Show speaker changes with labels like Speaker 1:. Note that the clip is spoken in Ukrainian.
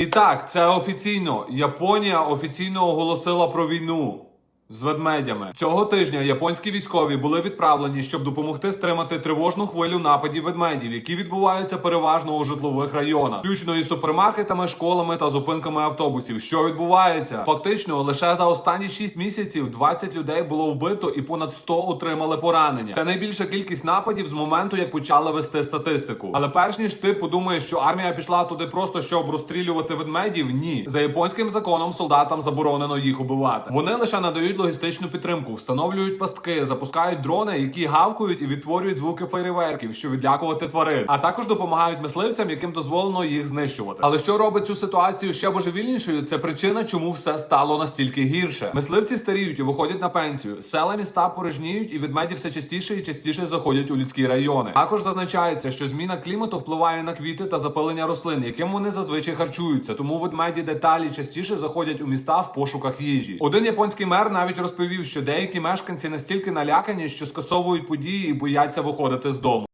Speaker 1: І так, це офіційно. Японія офіційно оголосила про війну. З ведмедями цього тижня японські військові були відправлені, щоб допомогти стримати тривожну хвилю нападів ведмедів, які відбуваються переважно у житлових районах, включно із супермаркетами, школами та зупинками автобусів. Що відбувається? Фактично, лише за останні 6 місяців 20 людей було вбито і понад 100 отримали поранення. Це найбільша кількість нападів з моменту, як почали вести статистику. Але перш ніж ти подумаєш, що армія пішла туди просто щоб розстрілювати ведмедів, ні за японським законом солдатам заборонено їх убивати. Вони лише надають логістичну підтримку, встановлюють пастки, запускають дрони, які гавкують і відтворюють звуки фейерверків, що відлякувати тварин, а також допомагають мисливцям, яким дозволено їх знищувати. Але що робить цю ситуацію ще божевільнішою? Це причина, чому все стало настільки гірше. Мисливці старіють і виходять на пенсію. Села міста порожніють, і ведмеді все частіше і частіше заходять у людські райони. Також зазначається, що зміна клімату впливає на квіти та запилення рослин, яким вони зазвичай харчуються. Тому ведмеді деталі частіше заходять у міста в пошуках їжі. Один японський мер навіть розповів, що деякі мешканці настільки налякані, що скасовують події і бояться виходити з дому.